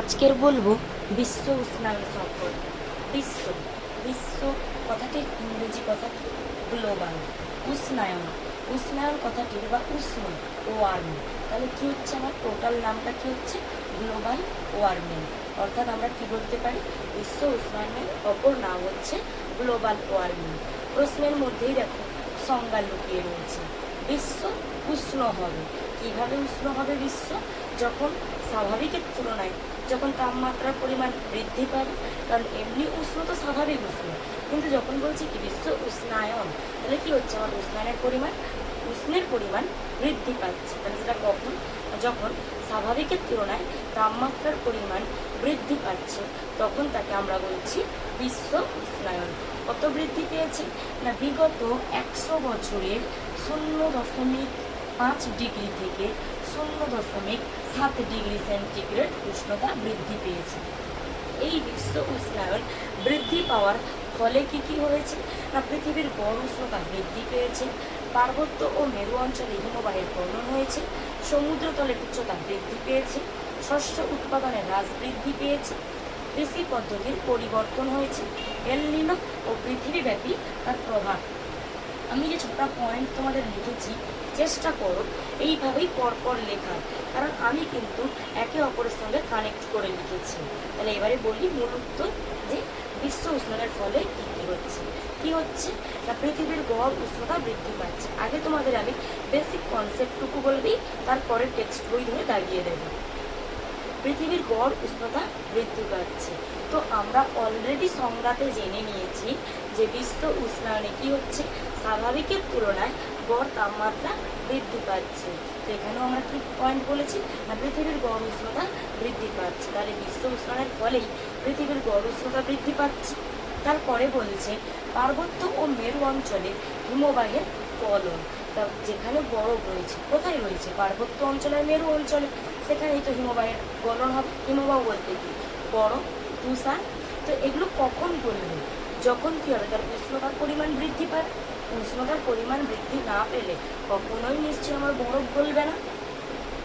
আজকের বলব বিশ্ব উষ্ণায়ন সম্পর্কে বিশ্ব বিশ্ব কথাটির ইংরেজি কথা গ্লোবাল। উষ্ণায়ন উষ্ণায়ন কথাটির বা উষ্ণ ওয়ার্মিং। তাহলে কী হচ্ছে আমার? টোটাল নামটা কী হচ্ছে? গ্লোবাল ওয়ার্মিং অর্থাৎ আমরা কী বলতে পারি? বিশ্ব উষ্ণায়নের অপর নাম হচ্ছে গ্লোবাল ওয়ার্মিং প্রশ্নের মধ্যেই দেখো, সংজ্ঞা লুকিয়ে রয়েছে। বিশ্ব উষ্ণ হবে। কীভাবে উষ্ণ হবে বিশ্ব? যখন স্বাভাবিকের তুলনায় যখন তাপমাত্রার পরিমাণ বৃদ্ধি পাবে, কারণ এমনি উষ্ণ তো স্বাভাবিক উষ্ণ, কিন্তু যখন বলছি কি বিশ্ব উষ্ণায়ন, তাহলে কি হচ্ছে? আমার উষ্ণায়নের পরিমাণ, উষ্ণের পরিমাণ বৃদ্ধি পাচ্ছে। তাহলে সেটা কখন? যখন স্বাভাবিকের তুলনায় তাপমাত্রার পরিমাণ বৃদ্ধি পাচ্ছে, তখন তাকে আমরা বলছি বিশ্ব উষ্ণায়ন। কত বৃদ্ধি পেয়েছে? না, বিগত একশো বছরের শূন্য দশমিক পাঁচ ডিগ্রি থেকে শূন্য দশমিক সাত ডিগ্রি সেন্টিগ্রেড উষ্ণতা বৃদ্ধি পেয়েছে। এই বিশ্ব উষ্ণায়ন বৃদ্ধি পাওয়ার ফলে কি কি হয়েছে? না, পৃথিবীর গড় উষ্ণতা বৃদ্ধি পেয়েছে, পার্বত্য ও মেরু অঞ্চলে হিমবাহের বর্ণন হয়েছে, সমুদ্রতলের উচ্চতা বৃদ্ধি পেয়েছে, শস্য উৎপাদনে হ্রাস বৃদ্ধি পেয়েছে, কৃষি পদ্ধতির পরিবর্তন হয়েছে, এলনিনো ও পৃথিবীব্যাপী তার প্রভাব। আমি যে ছোটা পয়েন্ট তোমাদের লিখেছি চেষ্টা করো এইভাবেই পরপর লেখার। কারণ আমি কিন্তু একে অপরের সঙ্গে কানেক্ট করে লিখেছি। তাহলে এবারে বলি মূল উত্তর যে বিশ্ব উষ্ণায়নের ফলে কী কী হচ্ছে? কি হচ্ছে? না, পৃথিবীর গড় উষ্ণতা বৃদ্ধি পাচ্ছে। আগে তোমাদের আমি বেসিক কনসেপ্টটুকু বলে দিই, তারপরে টেক্সট বই ধরে দাঁড়িয়ে দেবো। পৃথিবীর গড় উষ্ণতা বৃদ্ধি পাচ্ছে। তো আমরা অলরেডি সংজ্ঞাতে জেনে নিয়েছি যে বিশ্ব উষ্ণায়নে কি হচ্ছে। স্বাভাবিকের তুলনায় গড় তাপমাত্রা বৃদ্ধি পাচ্ছে। তো এখানেও আমরা কি পয়েন্ট বলেছি না পৃথিবীর গড় উষ্ণতা বৃদ্ধি পাচ্ছে। তাহলে বিশ্ব উষ্ণায়নের ফলেই পৃথিবীর গড় উষ্ণতা বৃদ্ধি পাচ্ছে। তারপরে বলছে, পার্বত্য ও মেরু অঞ্চলে হিমবাহের ফলন তা যেখানে বরফ রয়েছে, কোথায় রয়েছে? পার্বত্য অঞ্চলে মেরু অঞ্চলে। সেখানেই তো হিমবাহের গলন হবে। হিমবাহ বলতে কি? বরফ তুষার তো এগুলো কখন গলবে যখন কি হবে? তার উষ্ণতার পরিমাণ বৃদ্ধি পায়। উষ্ণতার পরিমাণ বৃদ্ধি না পেলে কখনোই নিশ্চয়ই আমার বরফ গলবে না।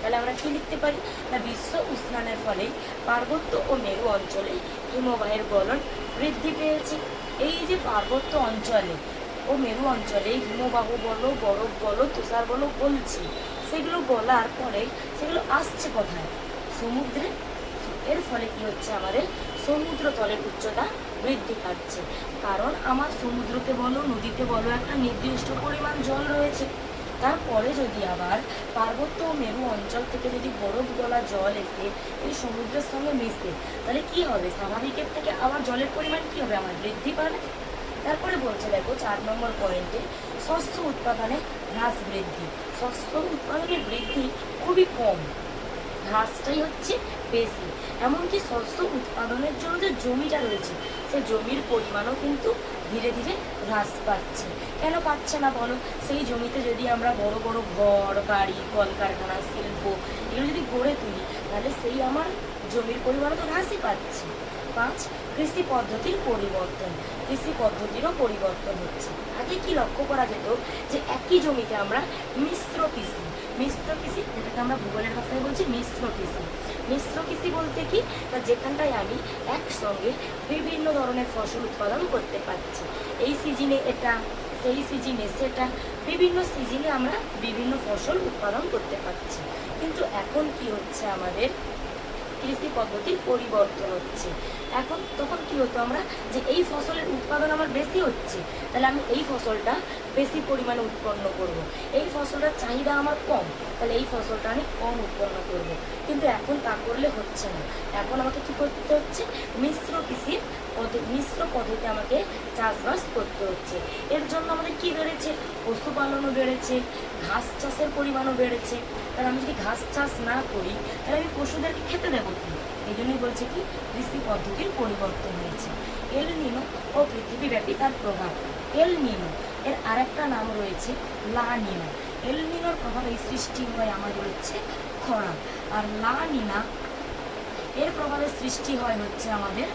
তাহলে আমরা কি লিখতে পারি? না, বিশ্ব উষ্ণায়নের ফলে পার্বত্য ও মেরু অঞ্চলে হিমবাহের গলন বৃদ্ধি পেয়েছে। এই যে পার্বত্য অঞ্চলে ও মেরু অঞ্চলে হিমবাহ বলো, বরফ বলো, তুষার বলো, গলছে, সেগুলো গলার পরে সেগুলো আসছে কোথায়? সমুদ্রে। এর ফলে কি হচ্ছে আমাদের? সমুদ্র তলের উচ্চতা বৃদ্ধি পাচ্ছে। কারণ আমার সমুদ্রতে বলো নদীতে বলো, একটা নির্দিষ্ট পরিমাণ জল রয়েছে। তারপরে যদি আবার পার্বত্য ও মেরু অঞ্চল থেকে যদি বরফ গলা জল এসে এই সমুদ্রের সঙ্গে মিশে, তাহলে কি হবে? স্বাভাবিকের থেকে আবার জলের পরিমাণ কি হবে? আমার বৃদ্ধি পাবে। তারপরে বলছে, দেখো, চার নম্বর পয়েন্টে শস্য উৎপাদনে হ্রাস বৃদ্ধি। শস্য উৎপাদনের বৃদ্ধি খুবই কম। হ্রাসটাই হচ্ছে বেশি। এমনকি শস্য উৎপাদনের জন্য যে জমিটা রয়েছে সেই জমির পরিমাণও কিন্তু ধীরে ধীরে হ্রাস পাচ্ছে। কেন পাচ্ছে না বলো? সেই জমিতে যদি আমরা বড় বড় ঘর, বাড়ি, কলকারখানা, শিল্প এগুলো যদি গড়ে তুলি, তাহলে সেই আমার জমির পরিমাণও তো হ্রাসই পাচ্ছে। পাঁচ কৃষি পদ্ধতির পরিবর্তন, কৃষি পদ্ধতিরও পরিবর্তন হচ্ছে। আগে কি লক্ষ্য করা যেত যে একই জমিতে আমরা মিশ্র কৃষি মিশ্র কৃষি যেটাকে আমরা ভূগোলের ভাষায় বলছি মিশ্র কৃষি। মিশ্র কৃষি বলতে কি? না যেখানটায় আমি একসঙ্গে বিভিন্ন ধরনের ফসল উৎপাদন করতে পারছি। এই সিজনে এটা, সেই সিজনে সেটা, বিভিন্ন সিজনে আমরা বিভিন্ন ফসল উৎপাদন করতে পারছি। কিন্তু এখন কি হচ্ছে আমাদের? কৃষি পদ্ধতির পরিবর্তন হচ্ছে। এখন তখন কি হতো আমরা যে এই ফসলের উৎপাদন আমার বেশি হচ্ছে, তাহলে আমি এই ফসলটা বেশি পরিমাণে উৎপন্ন করব। এই ফসলটার চাহিদা আমার কম, তাহলে এই ফসলটা আমি কম উৎপন্ন করব। কিন্তু এখন তা করলে হচ্ছে না। এখন আমাকে কি করতে হচ্ছে? মিশ্র কৃষির পদ্ধতি মিশ্র পদ্ধতি আমাকে চাষবাস করতে হচ্ছে। এর জন্য আমাদের কি বেড়েছে? পশুপালনও বেড়েছে, ঘাস চাষের পরিমাণও বেড়েছে। তাহলে আমি যদি ঘাস চাষ না করি, তাহলে আমি পশুদেরকে খেতে দেবো কি? এই জন্যই বলছে কি, কৃষি পদ্ধতির পরিবর্তন হয়েছে। এল নিনো ও পৃথিবীব্যাপী তার প্রভাব। এল নিনো, এর আরেকটা নাম রয়েছে লা নিনো। এল নিনোর প্রভাবে সৃষ্টি হয় আমাদের হচ্ছে খরা। আর লা নিনা, এর প্রভাবে সৃষ্টি হয় হচ্ছে আমাদের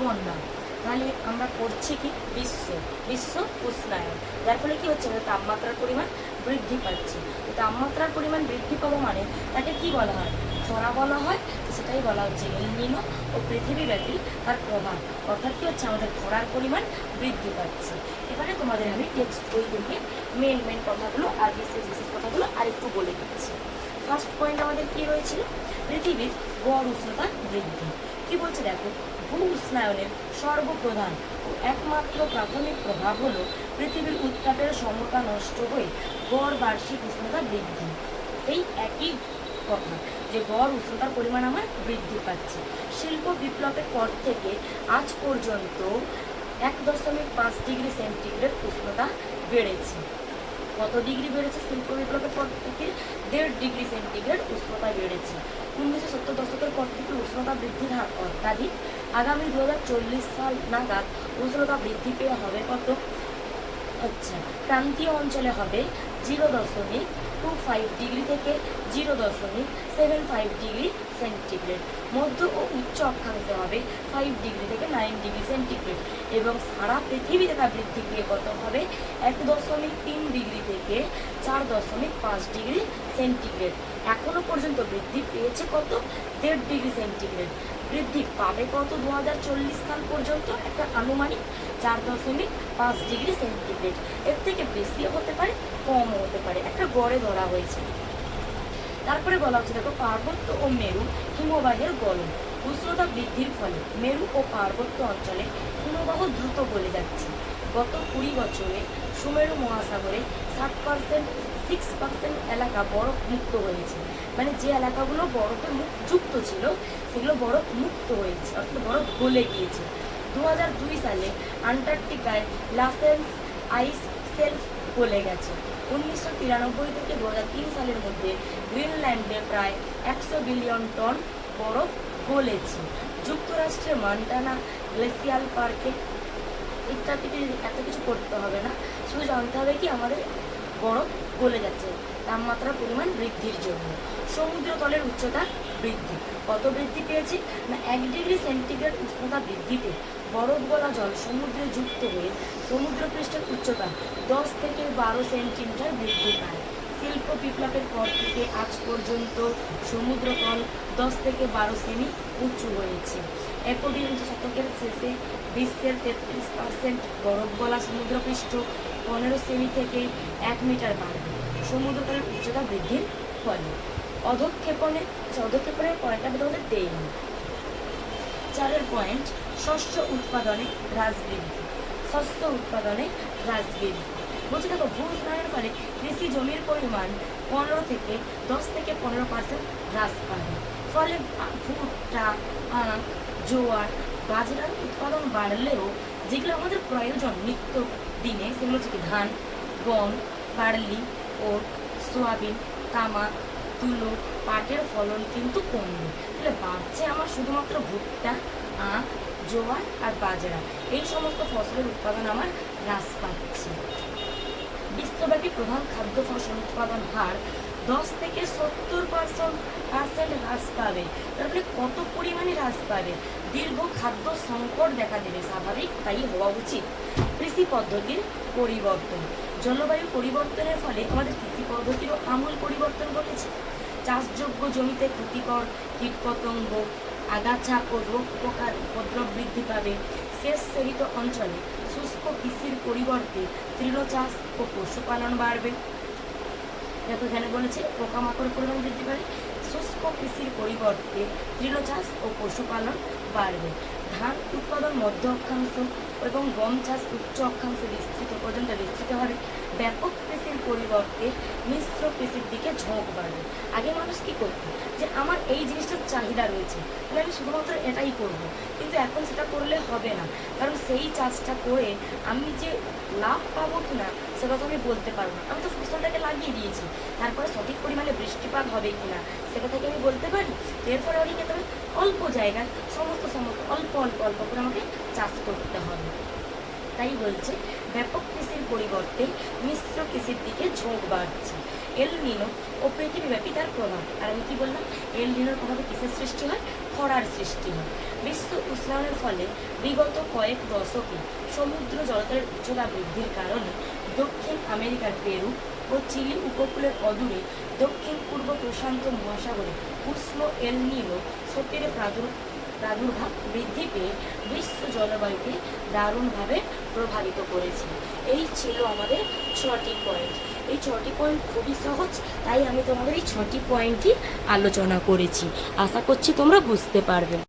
বন্যা। তাহলে আমরা করছি কি, বিশ্ব বিশ্ব উষ্ণায়ন। যার ফলে কি হচ্ছে আমাদের তাপমাত্রার পরিমাণ বৃদ্ধি পাচ্ছে। তাপমাত্রার পরিমাণ বৃদ্ধি পাওয়া মানে তাকে কি বলা হয়? খরা বলা হয়, তো সেটাই বলা হচ্ছে। এলনিনো ও পৃথিবীব্যাপী তার প্রভাব। অর্থাৎ কি হচ্ছে? আমাদের খরার পরিমাণ বৃদ্ধি পাচ্ছে। এবারে তোমাদের আমি টেক্সট বই থেকে মেন মেন কথাগুলো, আর বিশেষ বিশেষ কথাগুলো আরেকটু বলে দিচ্ছি। ফার্স্ট পয়েন্ট আমাদের কি রয়েছিল? পৃথিবীর গড় উষ্ণতা বৃদ্ধি। কি বলছে? দেখো, ভূ উষ্ণায়নের সর্বপ্রধান ও একমাত্র প্রাথমিক প্রভাব হলো পৃথিবীর উত্তাপের সমতা নষ্ট হয়ে গড় বার্ষিক উষ্ণতা বৃদ্ধি। এই একই কথা যে গড় উষ্ণতার পরিমাণ আমার বৃদ্ধি পাচ্ছে। শিল্প বিপ্লবের পর থেকে আজ পর্যন্ত এক দশমিক পাঁচ ডিগ্রি সেন্টিগ্রেড উষ্ণতা বেড়েছে। কত ডিগ্রি বেড়েছে শিল্প বিপ্লবের পর থেকে? দেড় ডিগ্রি সেন্টিগ্রেড উষ্ণতা বেড়েছে। উনিশশো সত্তর দশকের পর থেকে উষ্ণতা বৃদ্ধির হার অত্যাধিক। আগামী দু হাজার চল্লিশ সাল নাগাদ উষ্ণতা বৃদ্ধি পেয়ে হবে কত? আচ্ছা প্রান্তীয় অঞ্চলে হবে জিরো দশমিক টু ফাইভ ডিগ্রি থেকে জিরো দশমিক সেভেন ফাইভ ডিগ্রি সেন্টিগ্রেড। মধ্য ও উচ্চ অক্ষাংশে হবে ফাইভ ডিগ্রি থেকে নাইন ডিগ্রি সেন্টিগ্রেড এবং সারা পৃথিবীতে তা বৃদ্ধি পেয়ে কত হবে? এক দশমিক তিন ডিগ্রি থেকে চার দশমিক পাঁচ ডিগ্রি সেন্টিগ্রেড। এখনও পর্যন্ত বৃদ্ধি পেয়েছে কত? দেড় ডিগ্রি সেন্টিগ্রেড। বৃদ্ধি পাবে কত? দু চল্লিশ সাল পর্যন্ত একটা আনুমানিক চার দশমিক পাঁচ ডিগ্রি সেন্টিগ্রেড। এর থেকে বেশিও হতে পারে, কমও হতে পারে। একটা গড়ে ধরা হয়েছে। তারপরে বলা হচ্ছে, দেখো, পার্বত্য ও মেরু হিমবাহের গলন। উষ্ণতা বৃদ্ধির ফলে মেরু ও পার্বত্য অঞ্চলে হিমবাহ দ্রুত গলে যাচ্ছে। গত কুড়ি বছরে সুমেরু মহাসাগরে সাত পার্সেন্ট সিক্স পার্সেন্ট এলাকা বরফ মুক্ত হয়েছে। মানে যে এলাকাগুলো বরফে মুখ যুক্ত ছিল, সেগুলো বরফ মুক্ত হয়েছে, অর্থাৎ বরফ গলে গিয়েছে। দু সালে আন্টার্কটিকায় লাসেন্স আইস সেলফ গলে গেছে। উনিশশো তিরানব্বই থেকে দু সালের মধ্যে গ্রিনল্যান্ডে প্রায় একশো বিলিয়ন টন বরফ গলেছে। যুক্তরাষ্ট্রের মান্টানা গ্লেসিয়াল পার্কে ইত্যাদি এত কিছু করতে হবে না? শুধু জানতে হবে কি আমাদের বরফ গলে যাচ্ছে। তাপমাত্রার পরিমাণ বৃদ্ধির জন্য। সমুদ্র তলের উচ্চতা বৃদ্ধি। কত বৃদ্ধি পেয়েছে? না, এক ডিগ্রি সেন্টিগ্রেড উষ্ণতা বৃদ্ধিতে বরফ গলা জল সমুদ্রে যুক্ত হয়ে সমুদ্রপৃষ্ঠের উচ্চতা দশ থেকে বারো সেন্টিমিটার বৃদ্ধি পায়। শিল্প বিপ্লবের পর থেকে আজ পর্যন্ত সমুদ্রতল দশ থেকে বারো সেমি উঁচু হয়েছে। একবিংশ শতকের শেষে বিশ্বের তেত্রিশ পার্সেন্ট বরফ গলা সমুদ্রপৃষ্ঠ পনেরো সেমি থেকে এক মিটার বাড়বে। সমুদ্রতলের উচ্চতা বৃদ্ধির ফলে। অধক্ষেপণে আচ্ছা, অধক্ষেপণের পয়েন্টটা আমি তোমাদের দেইনি। চারের পয়েন্ট শস্য উৎপাদনে হ্রাস বৃদ্ধি। শস্য উৎপাদনে হ্রাস বৃদ্ধি। বলছে দেখো ভূ উষ্ণায়নের ফলে কৃষি জমির পরিমাণ পনেরো থেকে দশ থেকে পনেরো পার্সেন্ট হ্রাস পাবে। ফলে ভুট্টা আখ জোয়ার বাজরার উৎপাদন বাড়লেও যেগুলো আমাদের প্রয়োজন নিত্য দিনে সেগুলো হচ্ছে ধান গম বার্লি ওট, সোয়াবিন, তামাক, তুলো, পাটের ফলন কিন্তু কমবে তাহলে বাড়ছে আমার শুধুমাত্র ভুট্টা আখ জোয়ার আর বাজরা। এই সমস্ত ফসলের উৎপাদন আমার হ্রাস পাচ্ছে। বিশ্বব্যাপী প্রধান খাদ্য ফসল উৎপাদন হার দশ থেকে সত্তর পার্সেন্ট পার্সেন্ট হ্রাস পাবে। তারপরে কত পরিমাণে হ্রাস পাবে? দীর্ঘ খাদ্য সংকট দেখা দেবে। স্বাভাবিক তাই হওয়া উচিত। কৃষি পদ্ধতির পরিবর্তন। জলবায়ু পরিবর্তনের ফলে আমাদের কৃষি পদ্ধতিরও আমূল পরিবর্তন ঘটেছে। চাষযোগ্য জমিতে ক্ষতিকর কীটপতঙ্গ, আগাছা ও রোগ পোকার উপদ্রব বৃদ্ধি পাবে। শেষ সেরিত অঞ্চলে শুষ্ক কৃষির পরিবর্তে তৃণচাষ ও পশুপালন বাড়বে। দেখো এখানে বলেছে, পোকামাকড় পরিমাণ বৃদ্ধি পাবে। শুষ্ক কৃষির পরিবর্তে তৃণচাষ ও পশুপালন বাড়বে। ধান উৎপাদন মধ্য অক্ষাংশ এবং গম চাষ উচ্চ অক্ষাংশে বিস্তৃত পর্যন্ত বিস্তৃত হবে ব্যাপক কৃষির পরিবর্তে মিশ্র কৃষির দিকে ঝোঁক বাড়বে। আগে মানুষ কি করতো? যে আমার এই জিনিসটার চাহিদা রয়েছে, তাহলে আমি শুধুমাত্র এটাই করব। কিন্তু এখন সেটা করলে হবে না। কারণ সেই চাষটা করে আমি যে লাভ পাবো কিনা সে তো আমি বলতে পারব না। আমি তো ফসলটাকে লাগিয়ে দিয়েছি। তারপরে সঠিক পরিমাণে বৃষ্টিপাত হবে কি না সেটা থেকে আমি বলতে পারি। এরপরে আমি হবে? অল্প জায়গায়, সমস্ত সমস্ত, অল্প অল্প অল্প করে আমাকে চাষ করতে হবে। তাই বলছে, ব্যাপক কৃষির পরিবর্তে মিশ্র কৃষির দিকে ঝোঁক বাড়ছে। এল নিনো ও পৃথিবীব্যাপী তার প্রভাব। আর আমি কি বললাম? এল নিনোর প্রভাবে কিসের সৃষ্টি হয়? খরার সৃষ্টি হয়। বিশ্ব উষ্ণায়নের ফলে বিগত কয়েক দশকে সমুদ্র জলতলের উচ্চতা বৃদ্ধির কারণে দক্ষিণ আমেরিকার পেরু ও চিলি উপকূলের অদূরে দক্ষিণ পূর্ব প্রশান্ত মহাসাগরে উষ্ণ এল নিনো স্রোতের প্রাদুর প্রাদুর্ভাব বৃদ্ধি পেয়ে বিশ্ব জলবায়ুকে দারুণভাবে প্রভাবিত করেছে। এই ছিল আমাদের ছটি পয়েন্ট। এই ছটি পয়েন্ট খুবই সহজ, তাই আমি তোমাদের এই ছটি পয়েন্টই আলোচনা করেছি। আশা করছি তোমরা বুঝতে পারবে।